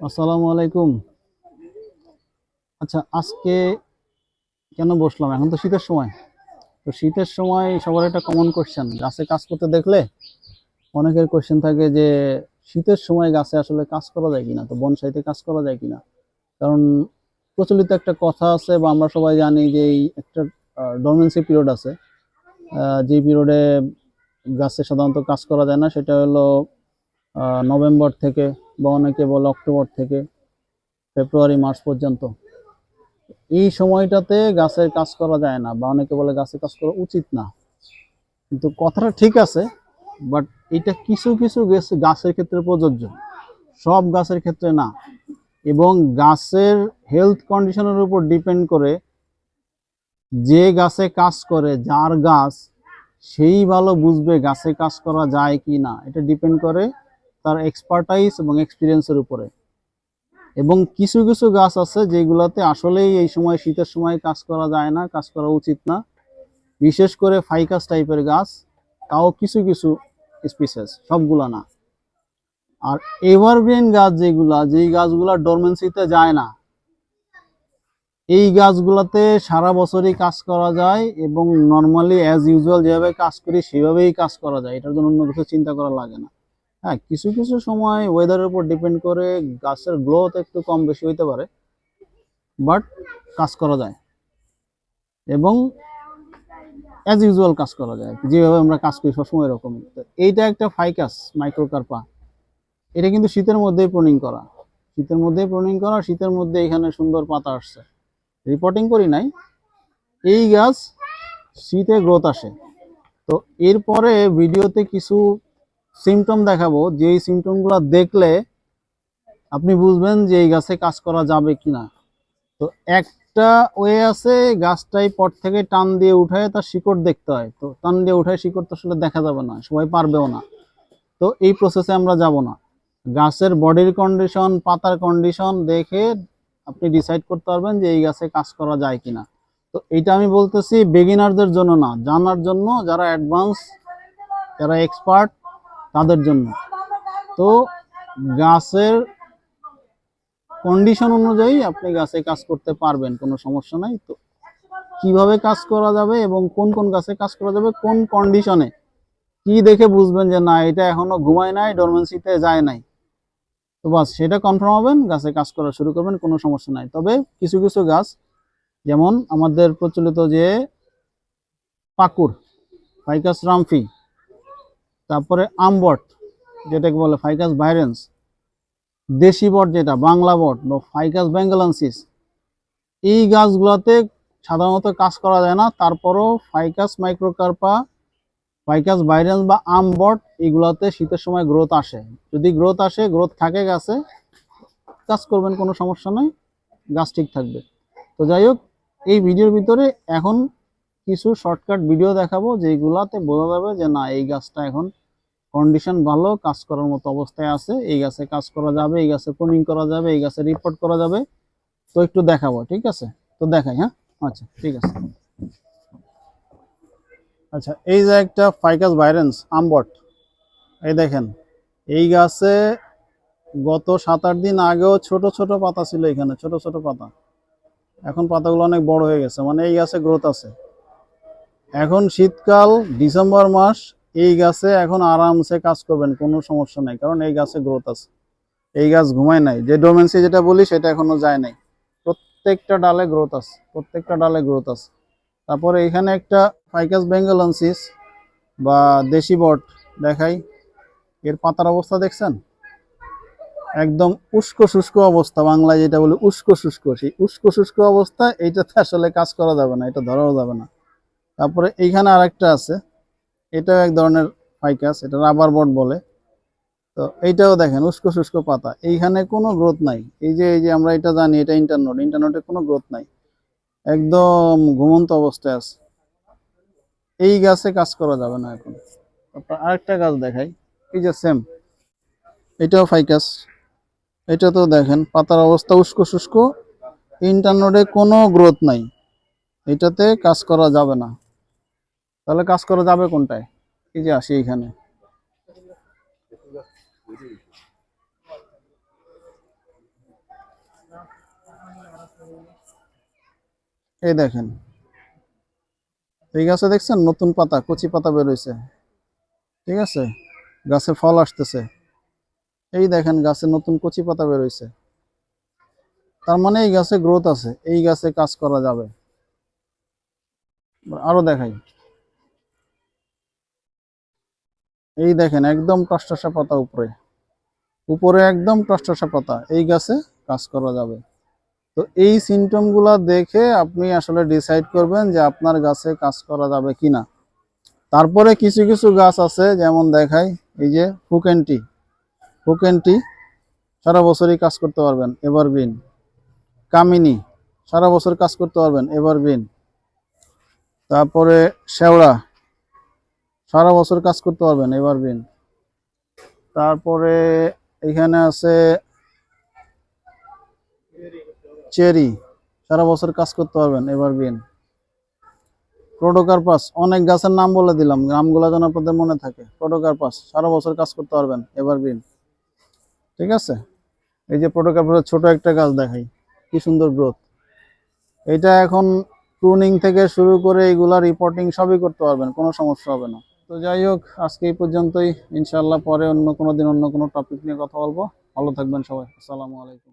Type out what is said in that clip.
আসসালামু আলাইকুম। আচ্ছা আজকে কেন বসলাম? এখন তো শীতের সময়। তো শীতের সময় সবার একটা কমন কোশ্চেন গাছে কাজ করতে দেখলে অনেকের কোশ্চেন থাকে যে, শীতের সময় গাছে আসলে কাজ করা যায় কিনা? তো বনসাইতে কাজ করা যায় কিনা? কারণ প্রচলিত একটা কথা আছে বা আমরা সবাই জানি যে, এই একটা ডরমেন্সি পিরিয়ড আছে। যে পিরিয়ডে গাছে সাধারণত কাজ করা যায় না, সেটা হলো নভেম্বর থেকে বা অনেকে বলে অক্টোবর থেকে ফেব্রুয়ারি, মার্চ পর্যন্ত। এই সময়টাতে গাছের কাজ করা যায় না বা অনেকে বলে গাছে কাজ করা উচিত না। কিন্তু কথাটা ঠিক আছে বাট এটা কিছু কিছু গাছ- গাছের ক্ষেত্রে প্রযোজ্য। সব গাছের ক্ষেত্রে না। এবং গাছের হেলথ কন্ডিশনের উপর ডিপেন্ড করে যে গাছে কাজ করে, যার গাছ, সেই ভালো বুঝবে গাছে কাজ করা যায় কি না এটা ডিপেন্ড করে তার এক্সপার্টাইজ এবং এক্সপিরিয়েন্সের উপরে। এবং কিছু কিছু গাছ আছে যেগুলোতে আসলেই এই সময় শীতের সময় কাজ করা যায় না, কাজ করা উচিত না। বিশেষ করে ফাইকাস টাইপের গাছ, তাও কিছু কিছু স্পিসিস সবগুলা না। আর এভারগ্রিন গাছ যেগুলা, যেই গাছগুলা ডরমেন্সিতে যায় না, এই গাছগুলাতে সারা বছরই কাজ করা যায় এবং নর্মালি অ্যাজ ইউজুয়াল যেভাবে কাজ করি, সেভাবেই কাজ করা যায়। এটার জন্য অন্য কিছু চিন্তা করা লাগে না। হ্যাঁ কিছু কিছু সময় ওয়েদারের উপর ডিপেন্ড করে গাছের গ্রোথ একটু কম বেশি হইতে পারে বাট কাজ করা যায়। এবং অ্যাজ ইউজুয়াল কাজ করা যায়। যেভাবে আমরা কাজ করি সবসময় এরকম এইটা একটা ফাইকাস মাইক্রোকার্পা এটা কিন্তু শীতের মধ্যেই প্রনিং করা। শীতের মধ্যেই প্রনিং করা, শীতের মধ্যে এখানে সুন্দর পাতা আসছে। রিপোর্টিং করি নাই। এই গাছ শীতে গ্রোথ আসে। তো এরপরে ভিডিওতে কিছু সিমটম দেখাবো। যে এই সিমটমগুলো দেখলে আপনি বুঝবেন যে এই গাছে কাজ করা যাবে কিনা। তো একটা ওয়ে আছে, গাছটাই পট থেকে টান দিয়ে উঠায় তার শিকড় দেখতে হয়। তো টান দিয়ে উঠায় শিকড় তো আসলে দেখা যাবে না, সবাই পারবেও না। তো এই প্রসেসে আমরা যাব না। গাছের বডির কন্ডিশন পাতার কন্ডিশন দেখে আপনি ডিসাইড করতে পারবেন যে এই গাছে কাজ করা যায় কিনা। তো এটা আমি বলতেছি বেগিনারদের জন্য না, জানার জন্য যারা অ্যাডভান্স যারা এক্সপার্ট তাদের জন্য। তো গাছের কন্ডিশন অনুযায়ী আপনি গাছে কাজ করতে পারবেন, কোনো সমস্যা নাই। তো কীভাবে কাজ করা যাবে এবং কোন কোন গাছে কাজ করা যাবে, কোন কন্ডিশনে কি দেখে বুঝবেন যে না, এটা এখনও ঘুমায় নাই ডরমেন্সিতে যায় নাই। তো বাস, সেটা কনফার্ম হবেন, গাছে কাজ করা শুরু করবেন, কোনো সমস্যা নাই। তবে কিছু কিছু গাছ, যেমন আমাদের প্রচলিত যে পাকুর ফাইকাস রামফি তারপরে আমবট, যেটাকে বলে ফাইকাস ভাইরেন্স দেশি বট যেটা, বাংলা বট বা ফাইকাস বেঙ্গালান্সিস এই গাছগুলোতে সাধারণত কাজ করা যায় না। তারপরও ফাইকাস মাইক্রোকার্পা ফাইকাস ভাইরেন্স বা আম বট এগুলাতে শীতের সময় গ্রোথ আসে। যদি গ্রোথ আসে গ্রোথ থাকে গাছে, কাজ করবেন, কোনো সমস্যা নাই, গাছ ঠিক থাকবে। তো যাই হোক, এই ভিডিওর ভিতরে এখন কিছু শর্টকাট ভিডিও দেখাবো যেগুলাতে বোঝা যাবে যে না, এই গাছটা এখন কন্ডিশন ভালো, কাজ করার মতো অবস্থায় আছে, এই গাছে কাজ করা যাবে, এই গাছে প্রনিং করা যাবে, এই গাছে রিপোর্ট করা যাবে। তো একটু দেখাবো, ঠিক আছে? তো দেখাই হ্যাঁ? আচ্ছা ঠিক আছে। আচ্ছা এই যে একটা ফাইকাস ভাইরেন্স আমবট এই দেখেন, এই গাছে গত সাত আট দিন আগেও ছোট ছোট পাতা ছিল এখানে, ছোট ছোট পাতা। এখন পাতাগুলো অনেক বড় হয়ে গেছে মানে এই গাছে গ্রোথ আছে। এখন শীতকাল, ডিসেম্বর মাস, এই গাছে এখন আরামসে কাজ করবেন, কোনো সমস্যা নাই, কারণ এই গাছে গ্রোথ আছে। এই গাছ ঘুমায় নাই, যে ডোমেন্সি যেটা বলি সেটা এখনও যায় নাই। প্রত্যেকটা ডালে গ্রোথ আছে, প্রত্যেকটা ডালে গ্রোথ আছে। তারপরে এখানে একটা ফাইকাস বেঙ্গলন্সিস বা দেশি বট দেখাই, এর পাতার অবস্থা দেখছেন? একদম উস্কো শুষ্ক অবস্থা, বাংলায় যেটা বলি উস্কো শুষ্ক, সেই উস্কো শুষ্ক অবস্থা, এইটাতে আসলে কাজ করা যাবে না, এটা ধরাও যাবে না। তারপরে এইখানে আরেকটা আছে। এটাও এক ধরনের ফাইকাস এটা রাবার বট বলে। তো এইটাও দেখেন, উস্কো শুষ্ক পাতা। এইখানে কোনো গ্রোথ নাই। এই যে এই যে আমরা এটা জানি, এটা ইন্টারনোট ইন্টারনোটে কোনো গ্রোথ নাই। একদম ঘুমন্ত অবস্থায় আছে। এই গাছে কাজ করা যাবে না এখন। তারপর আরেকটা গাছ দেখাই। এই যে সেম এটাও ফাইকাস এটা তো দেখেন, পাতার অবস্থা উস্কো শুষ্ক। ইন্টারনোটে কোনো গ্রোথ নাই। এটাতে কাজ করা যাবে না। তাহলে কাজ করা যাবে কোনটায়? এই যে আসি এখানে। এই দেখেন। এই গাছে দেখছেন? নতুন পাতা, কচি পাতা বেরোইছে ঠিক আছে? গাছে ফল আসতেছে। এই দেখেন, গাছে নতুন কচি পাতা বেরোইছে তার মানে এই গাছে গ্রোথ আছে। এই গাছে কাজ করা যাবে। আরও দেখাই। এই দেখেন, একদম টসটসা পাতা উপরে। উপরে একদম টসটসা পাতা। এই গাছে কাজ করা যাবে। তো এই সিমটমগুলো দেখে আপনি আসলে ডিসাইড করবেন যে আপনার গাছে কাজ করা যাবে কি না তারপরে কিছু কিছু গাছ আছে, যেমন দেখাই, এই যে হুকেনটি হুকেনটি সারা বছরই কাজ করতে পারবেন এভারগ্রিন কামিনী, সারা বছর কাজ করতে পারবেন এভারগ্রিন তারপরে শেওড়া। সারা বছর কাজ করতে পারবেন এভারগ্রিন তারপরে এখানে আছে চেরি, সারা বছর কাজ করতে পারবেন এভারগ্রিন প্রোটোকার্পাস অনেক গাছের নাম বলে দিলাম, নামগুলো যেন আপনাদের মনে থাকে। প্রোটোকার্পাস সারা বছর কাজ করতে পারবেন এভারগ্রিন ঠিক আছে? এই যে প্রোটোকার্পাসের ছোট একটা গাছ দেখাই, কি সুন্দর গ্রোথ এটা এখন প্রুনিং থেকে শুরু করে এইগুলা রিপোর্টিং সবই করতে পারবেন, কোনো সমস্যা হবে না। তো যাই হোক, আজকে এই পর্যন্তই। ইনশাল্লাহ পরে অন্য কোনো দিন অন্য কোনো টপিক নিয়ে কথা বলব। ভালো থাকবেন সবাই। আসসালামু আলাইকুম।